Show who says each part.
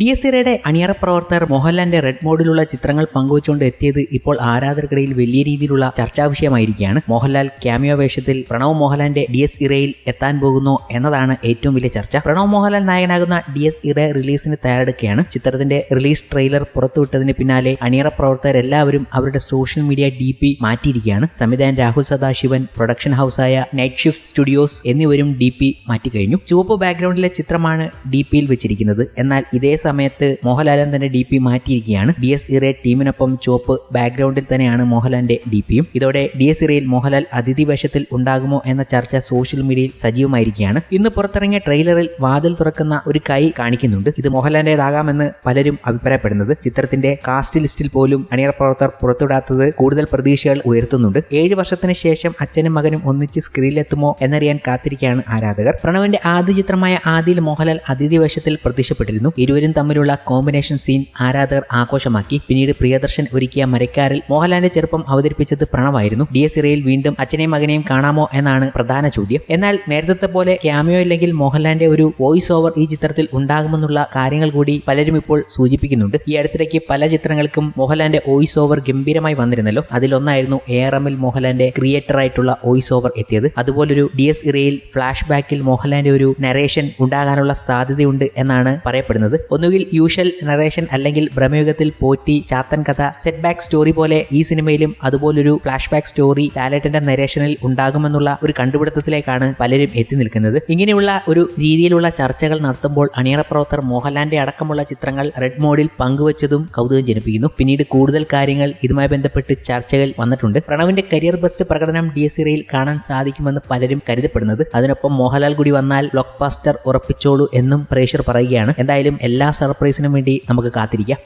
Speaker 1: D S ഇറയുടെ അണിയറ പ്രവർത്തകർ മോഹൻലാലിന്റെ റെഡ് മോഡിലുള്ള ചിത്രങ്ങൾ പങ്കുവച്ചുകൊണ്ട് എത്തിയത് ഇപ്പോൾ ആരാധകർക്കിടയിൽ വലിയ രീതിയിലുള്ള ചർച്ചാ വിഷയമായിരിക്കുകയാണ്. മോഹൻലാൽ ക്യാമിയോ വേഷത്തിൽ പ്രണവ് മോഹൻലാലിന്റെ ഡി എസ് ഇറയിൽ എത്താൻ പോകുന്നു എന്നതാണ് ഏറ്റവും വലിയ ചർച്ച. പ്രണവ് മോഹൻലാൽ നായകനാകുന്ന ഡി എസ് ഇറ റിലീസിന് തയ്യാറെടുക്കുകയാണ്. ചിത്രത്തിന്റെ റിലീസ് ട്രെയിലർ പുറത്തുവിട്ടതിന് പിന്നാലെ അണിയറ പ്രവർത്തകർ എല്ലാവരും അവരുടെ സോഷ്യൽ മീഡിയ ഡി പി മാറ്റിയിരിക്കുകയാണ്. സംവിധായകൻ രാഹുൽ സദാശിവൻ പ്രൊഡക്ഷൻ ഹൗസായ നൈറ്റ് ഷിഫ്റ്റ് സ്റ്റുഡിയോസ് എന്നിവരും ഡി പി മാറ്റിക്കഴിഞ്ഞു. ചുവപ്പ് ബാക്ക്ഗ്രൗണ്ടിലെ ചിത്രമാണ് ഡി പിയിൽ വെച്ചിരിക്കുന്നത്. എന്നാൽ ഇതേ സമയത്ത് മോഹൻലാലൻ തന്നെ ഡി പി മാറ്റിയിരിക്കുകയാണ്. ഡി എസ് ഇറയെ ടീമിനൊപ്പം ചുവപ്പ് ബാക്ക്ഗ്രൗണ്ടിൽ തന്നെയാണ് മോഹൻലാലിന്റെ ഡി പിയും ഇതോടെ ഡി എസ് ഇറയിൽ മോഹൻലാൽ അതിഥി വേഷത്തിൽ ഉണ്ടാകുമോ എന്ന ചർച്ച സോഷ്യൽ മീഡിയയിൽ സജീവമായിരിക്കുകയാണ്. ഇന്ന് പുറത്തിറങ്ങിയ ട്രെയിലറിൽ വാതിൽ തുറക്കുന്ന ഒരു കൈ കാണിക്കുന്നുണ്ട്. ഇത് മോഹൻലാലിന്റേതാകാമെന്ന് പലരും അഭിപ്രായപ്പെടുന്നത് ചിത്രത്തിന്റെ കാസ്റ്റ് ലിസ്റ്റിൽ പോലും അണിയറ പ്രവർത്തകർ പുറത്തുവിടാത്തത് കൂടുതൽ പ്രതീക്ഷകൾ ഉയർത്തുന്നുണ്ട്. ഏഴ് വർഷത്തിന് ശേഷം അച്ഛനും മകനും ഒന്നിച്ച് സ്ക്രീനിലെത്തുമോ എന്നറിയാൻ കാത്തിരിക്കുകയാണ് ആരാധകർ. പ്രണവിന്റെ ആദ്യ ചിത്രമായ ആദിയിൽ മോഹൻലാൽ അതിഥി വേഷത്തിൽ പ്രത്യക്ഷപ്പെട്ടിരുന്നു. ഇരുവരും തമ്മിലുള്ള കോമ്പിനേഷൻ സീൻ ആരാധകർ ആഘോഷമാക്കി. പിന്നീട് പ്രിയദർശൻ ഒരുക്കിയ മരക്കാരിൽ മോഹൻലാലിന്റെ ചെറുപ്പം അവതരിപ്പിച്ചത് പ്രണവായിരുന്നു. ഡി എസ് ഇറയിൽ വീണ്ടും അച്ഛനെയും മകനെയും കാണാമോ എന്നാണ് പ്രധാന ചോദ്യം. എന്നാൽ നേരത്തെ പോലെ ക്യാമിയോ ഇല്ലെങ്കിൽ മോഹൻലാലിന്റെ ഒരു വോയിസ് ഓവർ ഈ ചിത്രത്തിൽ ഉണ്ടാകുമെന്നുള്ള കാര്യങ്ങൾ കൂടി പലരും ഇപ്പോൾ സൂചിപ്പിക്കുന്നുണ്ട്. ഈ അടുത്തിടയ്ക്ക് പല ചിത്രങ്ങൾക്കും മോഹൻലാലിന്റെ വോയിസ് ഓവർ ഗംഭീരമായി വന്നിരുന്നല്ലോ. അതിലൊന്നായിരുന്നു എ ആർ എമ്മിൽ മോഹൻലാലിന്റെ ക്രിയേറ്റർ ആയിട്ടുള്ള വോയിസ് ഓവർ എത്തിയത്. അതുപോലൊരു ഡി എസ് ഇറയിൽ ഫ്ലാഷ് ബാക്കിൽ മോഹൻലാലിന്റെ ഒരു നരേഷൻ ഉണ്ടാകാനുള്ള സാധ്യതയുണ്ട് എന്നാണ് പറയപ്പെടുന്നത്. ഒന്നുകിൽ യൂഷ്വൽ നറേഷൻ അല്ലെങ്കിൽ ഭ്രമയുഗത്തിൽ പോറ്റി ചാത്തൻ കഥ സെറ്റ് ബാക്ക് സ്റ്റോറി പോലെ ഈ സിനിമയിലും അതുപോലൊരു ഫ്ലാഷ് ബാക്ക് സ്റ്റോറി ലാലേട്ടന്റെ നരേഷനിൽ ഉണ്ടാകുമെന്നുള്ള ഒരു കണ്ടുപിടുത്തത്തിലേക്കാണ് പലരും എത്തി നിൽക്കുന്നത്. ഇങ്ങനെയുള്ള ഒരു രീതിയിലുള്ള ചർച്ചകൾ നടത്തുമ്പോൾ അണിയറ പ്രവർത്തകർ മോഹൻലാലിന്റെ അടക്കമുള്ള ചിത്രങ്ങൾ റെഡ് മോഡിൽ പങ്കുവച്ചതും കൗതുകം ജനിപ്പിക്കുന്നു. പിന്നീട് കൂടുതൽ കാര്യങ്ങൾ ഇതുമായി ബന്ധപ്പെട്ട് ചർച്ചകൾ വന്നിട്ടുണ്ട്. പ്രണവിന്റെ കരിയർ ബെസ്റ്റ് പ്രകടനം ഡി എസ് ഇറയിൽ കാണാൻ സാധിക്കുമെന്ന് പലരും കരുതപ്പെടുന്നത്. അതിനൊപ്പം മോഹൻലാൽ കൂടി വന്നാൽ ബ്ലോക്ക് പാസ്റ്റർ ഉറപ്പിച്ചോളൂ എന്നും പ്രേഷർ പറയുകയാണ്. എന്തായാലും എല്ലാ സർപ്രൈസിനും വേണ്ടി നമുക്ക് കാത്തിരിക്കാം.